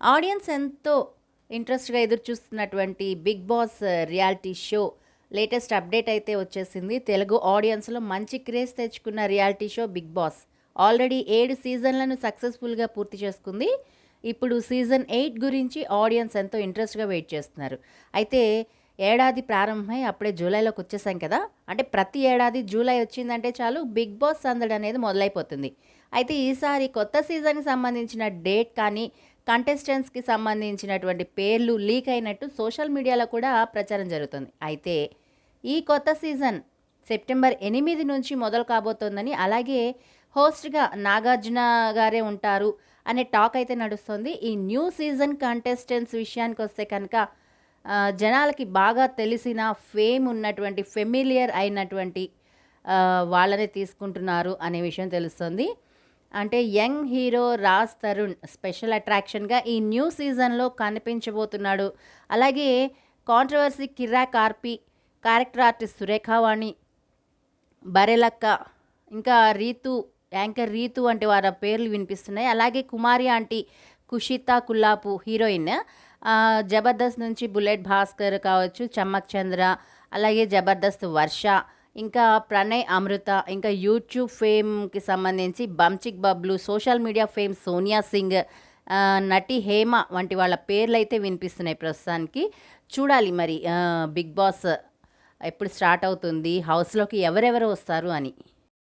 Audience ఎంతో ఇంట్రెస్ట్గా ఎదురు చూస్తున్నటువంటి Bigg Boss uh, reality show latest update అయితే వచ్చేసింది. తెలుగు ఆడియన్స్లో మంచి క్రేజ్ తెచ్చుకున్న reality show Bigg Boss. Already ఏడు సీజన్లను సక్సెస్ఫుల్గా పూర్తి చేసుకుంది. ఇప్పుడు సీజన్ ఎయిట్ గురించి ఆడియన్స్ ఎంతో ఇంట్రెస్ట్గా వెయిట్ చేస్తున్నారు. అయితే ఏడాది ప్రారంభమై అప్పుడే జూలైలోకి వచ్చేసాం కదా. అంటే ప్రతి ఏడాది జూలై వచ్చిందంటే చాలు బిగ్ బాస్ సందడి అనేది మొదలైపోతుంది. అయితే ఈసారి కొత్త సీజన్కి సంబంధించిన డేట్ కానీ కంటెస్టెంట్స్కి సంబంధించినటువంటి పేర్లు లీక్ అయినట్టు సోషల్ మీడియాలో కూడా ప్రచారం జరుగుతుంది. అయితే ఈ కొత్త సీజన్ సెప్టెంబర్ ఎనిమిది నుంచి మొదలు కాబోతోందని అలాగే హోస్ట్గా నాగార్జున గారే ఉంటారు అనే టాక్ అయితే నడుస్తుంది. ఈ న్యూ సీజన్ కంటెస్టెంట్స్ విషయానికి వస్తే కనుక జనాలకి బాగా తెలిసిన ఫేమ్ ఉన్నటువంటి ఫెమిలియర్ అయినటువంటి వాళ్ళనే తీసుకుంటున్నారు అనే విషయం తెలుస్తుంది. అంటే young hero Raj Tarun special అట్రాక్షన్గా ఈ న్యూ సీజన్లో కనిపించబోతున్నాడు. అలాగే కాంట్రవర్సీ కిరా కార్పి క్యారెక్టర్ ఆర్టిస్ట్ సురేఖావాణి బరెలక్క ఇంకా రీతు యాంకర్ రీతు వంటి వారి పేర్లు వినిపిస్తున్నాయి. అలాగే కుమారి ఆంటీ కుషిత కుల్లాపు హీరోయిన్ జబర్దస్త్ నుంచి బుల్లెట్ భాస్కర్ కావచ్చు చమ్మక్ చంద్ర అలాగే జబర్దస్త్ వర్ష ఇంకా ప్రణయ్ అమృత ఇంకా యూట్యూబ్ ఫేమ్కి సంబంధించి Bunchik Bablu social media fame Sonia Singh నటి హేమ వంటి వాళ్ళ పేర్లు అయితే వినిపిస్తున్నాయి ప్రస్తుతానికి. చూడాలి మరి బిగ్ బాస్ ఎప్పుడు స్టార్ట్ అవుతుంది హౌస్లోకి ఎవరెవరు వస్తారు అని.